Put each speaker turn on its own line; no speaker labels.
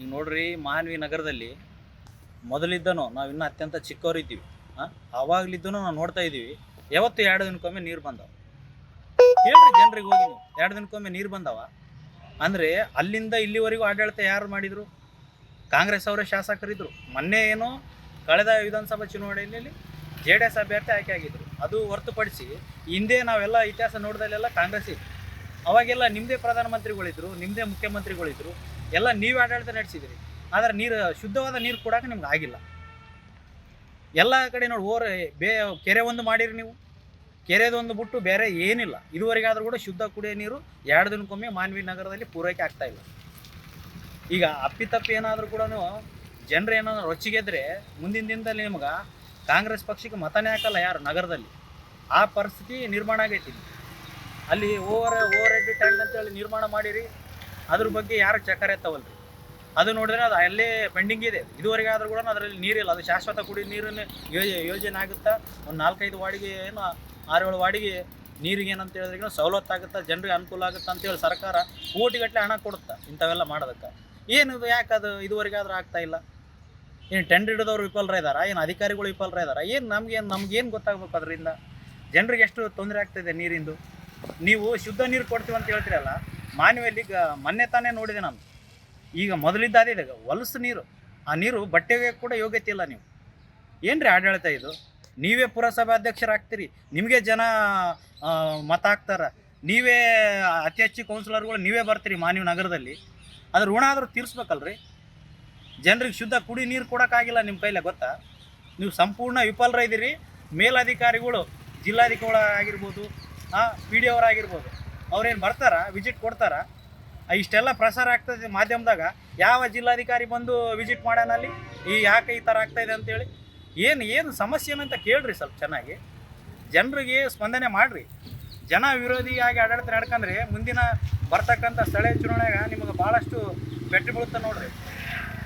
ಈಗ ನೋಡ್ರಿ ಮಾನ್ವಿ ನಗರದಲ್ಲಿ ಮೊದಲಿದ್ದನು ನಾವು ಇನ್ನೂ ಅತ್ಯಂತ ಚಿಕ್ಕವರಿದ್ದೀವಿ ಹಾಂ ಆವಾಗ್ಲಿದ್ದನು ನಾವು ನೋಡ್ತಾ ಇದ್ದೀವಿ. ಯಾವತ್ತು ಎರಡು ದಿನಕ್ಕೊಮ್ಮೆ ನೀರು ಬಂದವ. ಹೇಳ್ರಿ ಜನರಿಗೆ ಹೋಗಿ ಎರಡು ದಿನಕ್ಕೊಮ್ಮೆ ನೀರು ಬಂದವ. ಅಂದರೆ ಅಲ್ಲಿಂದ ಇಲ್ಲಿವರೆಗೂ ಆಡಳಿತ ಯಾರು ಮಾಡಿದರು? ಕಾಂಗ್ರೆಸ್ ಅವರೇ ಶಾಸಕರಿದ್ದರು ಮೊನ್ನೆ ಏನೋ ಕಳೆದ ವಿಧಾನಸಭಾ ಚುನಾವಣೆಯಲ್ಲಿ ಜೆ ಡಿ ಎಸ್ ಅಭ್ಯರ್ಥಿ ಆಯ್ಕೆ ಆಗಿದ್ರು. ಅದು ಹೊರತುಪಡಿಸಿ ಹಿಂದೆ ನಾವೆಲ್ಲ ಇತಿಹಾಸ ನೋಡಿದಲ್ಲೆಲ್ಲ ಕಾಂಗ್ರೆಸ್ ಇತ್ತು ಅವಾಗೆಲ್ಲ ನಿಮ್ಮದೇ ಪ್ರಧಾನಮಂತ್ರಿಗಳಿದ್ರು ನಿಮ್ಮದೇ ಮುಖ್ಯಮಂತ್ರಿಗಳಿದ್ರು. ಎಲ್ಲ ನೀವು ಆಡಳಿತ ನಡೆಸಿದಿರಿ. ಆದರೆ ನೀರು, ಶುದ್ಧವಾದ ನೀರು ಕೊಡೋಕೆ ನಿಮ್ಗೆ ಆಗಿಲ್ಲ. ಎಲ್ಲ ಕಡೆ ನೋಡಿ ಓರ್ ಬೇ, ಕೆರೆ ಒಂದು ಮಾಡಿರಿ ನೀವು. ಕೆರೆದೊಂದು ಬಿಟ್ಟು ಬೇರೆ ಏನಿಲ್ಲ. ಇದುವರೆಗಾದರೂ ಕೂಡ ಶುದ್ಧ ಕುಡಿಯೋ ನೀರು ಎರಡು ದಿನಕ್ಕೊಮ್ಮೆ ಮಾನ್ವಿ ನಗರದಲ್ಲಿ ಪೂರೈಕೆ ಆಗ್ತಾ ಇಲ್ಲ. ಈಗ ಅಪ್ಪಿತಪ್ಪಿ ಏನಾದರೂ ಕೂಡ ಜನರು ಏನಾದರೂ ರೊಚ್ಚಿಗೆದ್ರೆ ಮುಂದಿನ ದಿನದಲ್ಲಿ ನಿಮ್ಗೆ ಕಾಂಗ್ರೆಸ್ ಪಕ್ಷಕ್ಕೆ ಮತನೇ ಹಾಕಲ್ಲ ಯಾರು ನಗರದಲ್ಲಿ. ಆ ಪರಿಸ್ಥಿತಿ ನಿರ್ಮಾಣ ಆಗೈತಿ. ಅಲ್ಲಿ ಓವರ್ ಓವರ್ ಹೆಡ್ ಟ್ಯಾಂಕ್ ಅಂತೇಳಿ ನಿರ್ಮಾಣ ಮಾಡಿರಿ. ಅದ್ರ ಬಗ್ಗೆ ಯಾರು ಚಕರ್ ಎತ್ತವಲ್ರಿ? ಅದು ನೋಡಿದ್ರೆ ಅದು ಅಲ್ಲೇ ಪೆಂಡಿಂಗ್ ಇದೆ. ಇದುವರೆಗೆ ಆದರೂ ಕೂಡ ಅದರಲ್ಲಿ ನೀರಿಲ್ಲ. ಅದು ಶಾಶ್ವತ ಕುಡಿ ನೀರಿನ ಯೋಜನೆ ಯೋಜನೆ ಆಗುತ್ತಾ? ಒಂದು ನಾಲ್ಕೈದು ವಾಡಿಗೆ ಏನು ಆರೇಳು ವಾಡಿಗೆ ನೀರಿಗೆ ಏನಂತ ಹೇಳಿದ್ರೆ ಸವಲತ್ತು ಆಗುತ್ತಾ ಜನರಿಗೆ ಅನುಕೂಲ ಆಗುತ್ತಾ ಅಂತೇಳಿ ಸರ್ಕಾರ ಕೋಟಿಗಟ್ಟಲೆ ಹಣ ಕೊಡುತ್ತಾ ಇಂಥವೆಲ್ಲ ಮಾಡೋದಕ್ಕೆ? ಏನಿದು ಯಾಕೆ ಅದು ಇದುವರೆಗೆ ಆದ್ರೂ ಆಗ್ತಾ ಇಲ್ಲ? ಏನು ಟೆಂಡರ್ ಹಿಡಿದವ್ರು ವಿಫಲರ ಇದ್ದಾರಾ ಏನು ಅಧಿಕಾರಿಗಳು ವಿಫಲರ ಇದ್ದಾರಾ ಏನು ನಮ್ಗೇನು ನಮ್ಗೇನು ಗೊತ್ತಾಗ್ಬೇಕು ಅದರಿಂದ? ಜನರಿಗೆ ಎಷ್ಟು ತೊಂದರೆ ಆಗ್ತಾಯಿದೆ ನೀರಿಂದು? ನೀವು ಶುದ್ಧ ನೀರು ಕೊಡ್ತೀವಿ ಅಂತ ಹೇಳ್ತೀರಲ್ಲ? ಮಾನವಿಯಲ್ಲಿ ಈಗ ಮೊನ್ನೆ ತಾನೇ ನೋಡಿದೆ ನಾನು. ಈಗ ಮೊದಲಿದ್ದಾದ ಈಗ ಹೊಲಸು ನೀರು. ಆ ನೀರು ಬಟ್ಟೆಗೆ ಕೂಡ ಯೋಗ್ಯತೆ ಇಲ್ಲ ನೀವು. ಏನ್ರಿ ಆಡಳಿತ ಇದು? ನೀವೇ ಪುರಸಭೆ ಅಧ್ಯಕ್ಷರಾಗ್ತೀರಿ ನಿಮಗೆ ಜನ ಮತ ಹಾಕ್ತಾರೆ. ನೀವೇ ಅತಿ ಹೆಚ್ಚು ಕೌನ್ಸಿಲರ್ಗಳು, ನೀವೇ ಬರ್ತೀರಿ ಮಾನ್ಯ ನಗರದಲ್ಲಿ. ಅದ್ರ ಋಣ ಆದರೂ ತೀರಿಸ್ಬೇಕಲ್ರಿ? ಜನರಿಗೆ ಶುದ್ಧ ಕುಡಿ ನೀರು ಕೊಡೋಕ್ಕಾಗಿಲ್ಲ ನಿಮ್ಮ ಕೈಲೇ ಗೊತ್ತಾ? ನೀವು ಸಂಪೂರ್ಣ ವಿಫಲರ ಇದ್ದೀರಿ ಮೇಲಧಿಕಾರಿಗಳು, ಜಿಲ್ಲಾಧಿಕಾರಿಗಳಾಗಿರ್ಬೋದು ಪಿ ಡಿ ಅವರಾಗಿರ್ಬೋದು. ಅವ್ರೇನು ಬರ್ತಾರಾ? ವಿಸಿಟ್ ಕೊಡ್ತಾರಾ? ಇಷ್ಟೆಲ್ಲ ಪ್ರಸಾರ ಆಗ್ತದೆ ಮಾಧ್ಯಮದಾಗ. ಯಾವ ಜಿಲ್ಲಾಧಿಕಾರಿ ಬಂದು ವಿಸಿಟ್ ಮಾಡೋಣಲ್ಲಿ ಈ ಯಾಕೆ ಈ ಥರ ಆಗ್ತಾಯಿದೆ ಅಂತೇಳಿ? ಏನು ಏನು ಸಮಸ್ಯೆ ಏನಂತ ಕೇಳ್ರಿ ಸ್ವಲ್ಪ ಚೆನ್ನಾಗಿ. ಜನರಿಗೆ ಸ್ಪಂದನೆ ಮಾಡಿರಿ. ಜನ ವಿರೋಧಿಯಾಗಿ ಆಡಳಿತ ನಡ್ಕಂದ್ರೆ ಮುಂದಿನ ಬರ್ತಕ್ಕಂಥ ಸ್ಥಳೀಯ ಚುನಾವಣೆಗೆ ನಿಮಗೆ ಭಾಳಷ್ಟು ಪೆಟ್ಟು ಬೀಳುತ್ತೆ ನೋಡ್ರಿ.